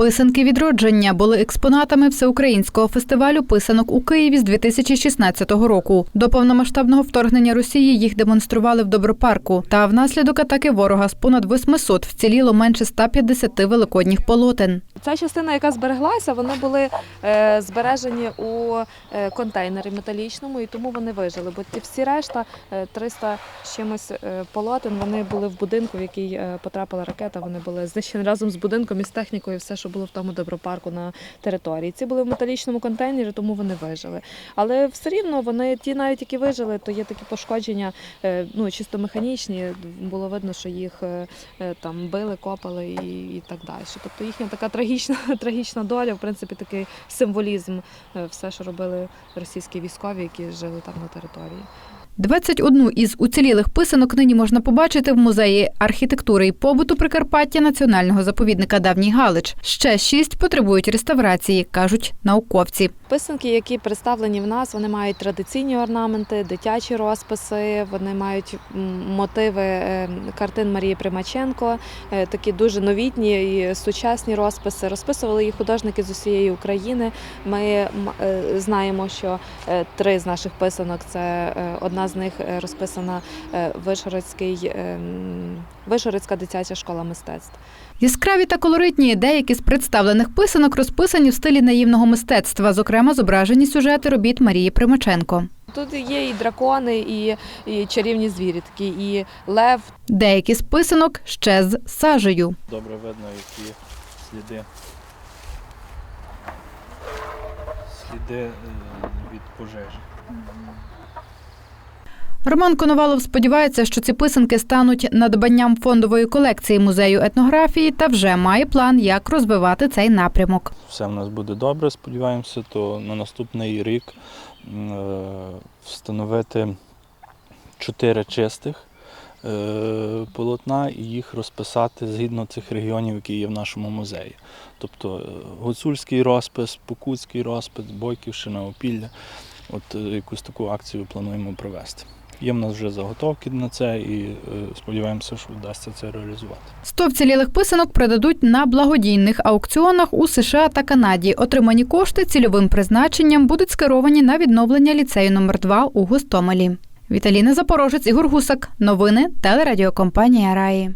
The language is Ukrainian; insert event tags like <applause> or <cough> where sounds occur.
Писанки відродження були експонатами всеукраїнського фестивалю писанок у Києві з 2016 року. До повномасштабного вторгнення Росії їх демонстрували в Добропарку. Та внаслідок атаки ворога з понад 800 вціліло менше 150 великодніх полотен. Ця частина, яка збереглася, вони були е, збережені у е, контейнері металічному, і тому вони вижили. Бо ті всі решта, е, 300 з чимось е, полотен, вони були в будинку, в який е, потрапила ракета. Вони були знищені разом з будинком і з технікою, все, що було в тому добропарку на території. Ці були в металічному контейнері, тому вони вижили. Але все рівно вони, ті навіть які вижили, то є такі пошкодження, е, ну чисто механічні. Було видно, що їх е, е, там били, копали і, і так далі. Тобто їхня така трагічна, <laughs> трагічна доля, в принципі, такий символізм, все, що робили російські військові, які жили там на території. 21 із уцілілих писанок нині можна побачити в музеї архітектури і побуту Прикарпаття Національного заповідника Давній Галич. Ще шість потребують реставрації, кажуть науковці. Писанки, які представлені в нас, вони мають традиційні орнаменти, дитячі розписи, вони мають мотиви е, картин Марії Примаченко, е, такі дуже новітні і сучасні розписи. Розписували їх художники з усієї України. Ми е, знаємо, що три з наших писанок це одна з них е, розписана е, Вишгородський, е, Вишгородська дитяча школа мистецтв. Яскраві та колоритні деякі з представлених писанок розписані в стилі наївного мистецтва, зокрема зображені сюжети робіт Марії Примаченко. Тут є і дракони, і, і чарівні звірі, такі, і лев, Деякі з писанок ще з сажею. Добре видно, які сліди. Сліди е, від пожежі. Роман Коновалов сподівається, що ці писанки стануть надбанням фондової колекції музею етнографії та вже має план, як розвивати цей напрямок. Все в нас буде добре, сподіваємося, то на наступний рік е, встановити чотири чистих е, полотна і їх розписати згідно цих регіонів, які є в нашому музеї. Тобто е, гуцульський розпис, покутський розпис, Бойківщина, Опілля. От якусь таку акцію плануємо провести. Є в нас вже заготовки на це і е, сподіваємося, що вдасться це реалізувати. Сто вцілілих писанок продадуть на благодійних аукціонах у США та Канаді. Отримані кошти цільовим призначенням будуть скеровані на відновлення ліцею номер 2 у Гостомелі. Віталіна Запорожець, Ігор Гусак. Новини телерадіокомпанія Раї.